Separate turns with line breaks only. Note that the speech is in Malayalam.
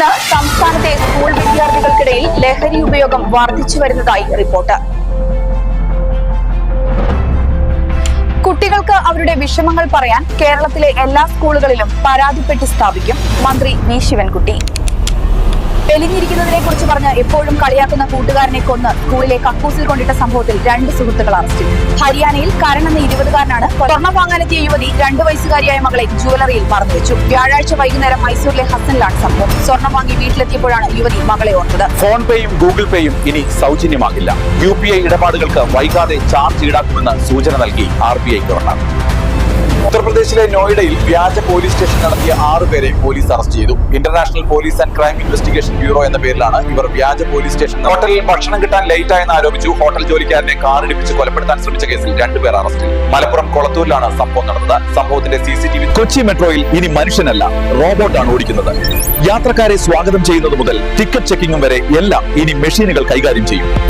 ഇന്ന് സംസ്ഥാനത്തെ സ്കൂൾ വിദ്യാർത്ഥികൾക്കിടയിൽ ലഹരി ഉപയോഗം വർദ്ധിച്ചു വരുന്നതായി റിപ്പോർട്ട്. കുട്ടികൾക്ക് അവരുടെ വിഷമങ്ങൾ പറയാൻ കേരളത്തിലെ എല്ലാ സ്കൂളുകളിലും പരാതിപ്പെട്ടി സ്ഥാപിക്കും മന്ത്രി വി. ശിവൻകുട്ടി. മെലിഞ്ഞിരിക്കുന്നതിനെ കുറിച്ച് പറഞ്ഞ് എപ്പോഴും കളിയാക്കുന്ന കൂട്ടുകാരനെ കൊന്ന് സ്കൂളിലെ കക്കൂസിൽ കൊണ്ടിട്ട സംഭവത്തിൽ രണ്ട് സുഹൃത്തുക്കൾ അറസ്റ്റിൽ ഹരിയാനയിൽ കരൺ എന്ന ഇരുപതുകാരനാണ് സ്വർണം വാങ്ങാനെത്തിയ യുവതി രണ്ടു വയസ്സുകാരിയായ മകളെ ജുവലറിയിൽ മറന്നുവെച്ചു. വ്യാഴാഴ്ച വൈകുന്നേരം മൈസൂരിലെ ഹസനിലാണ് സംഭവം. സ്വർണം വാങ്ങി വീട്ടിലെത്തിയപ്പോഴാണ് യുവതി മകളെ ഓർത്തത്.
ഫോൺ പേയും ഗൂഗിൾ പേയും ഇനി സൗജന്യമാകില്ല. യു പി ഐ ഇടപാടുകൾക്ക് വൈകാതെ ചാർജ് ഈടാക്കുമെന്ന് സൂചന നൽകി ആർ ബി ഐ ഗവർണർ. ഉത്തർപ്രദേശിലെ നോയിഡയിൽ വ്യാജ പോലീസ് സ്റ്റേഷൻ നടത്തിയ ആറ് പേരെ പോലീസ് അറസ്റ്റ് ചെയ്തു. International police and crime investigation bureau എന്ന പേരിലാണ് ഇവർ വ്യാജ പോലീസ് സ്റ്റേഷൻ ഹോട്ടലിൽ ഭക്ഷണം കിട്ടാൻ ലേറ്റ് ആയെന്ന് ആരോപിച്ചു ഹോട്ടൽ ജോലിക്കാരനെ കാറിടിപ്പിച്ച് കൊലപ്പെടുത്താൻ ശ്രമിച്ച കേസിൽ രണ്ടുപേർ അറസ്റ്റിൽ മലപ്പുറം കൊളത്തൂരിലാണ് സംഭവം നടന്നത്. സംഭവത്തിന്റെ C C T V Kochi മെട്രോയിൽ ഇനി മനുഷ്യനല്ല റോബോട്ടാണ് ഓടിക്കുന്നത്. യാത്രക്കാരെ സ്വാഗതം ചെയ്യുന്നത് മുതൽ ടിക്കറ്റ് ചെക്കിംഗും വരെ എല്ലാം ഇനി മെഷീനുകൾ കൈകാര്യം ചെയ്യും.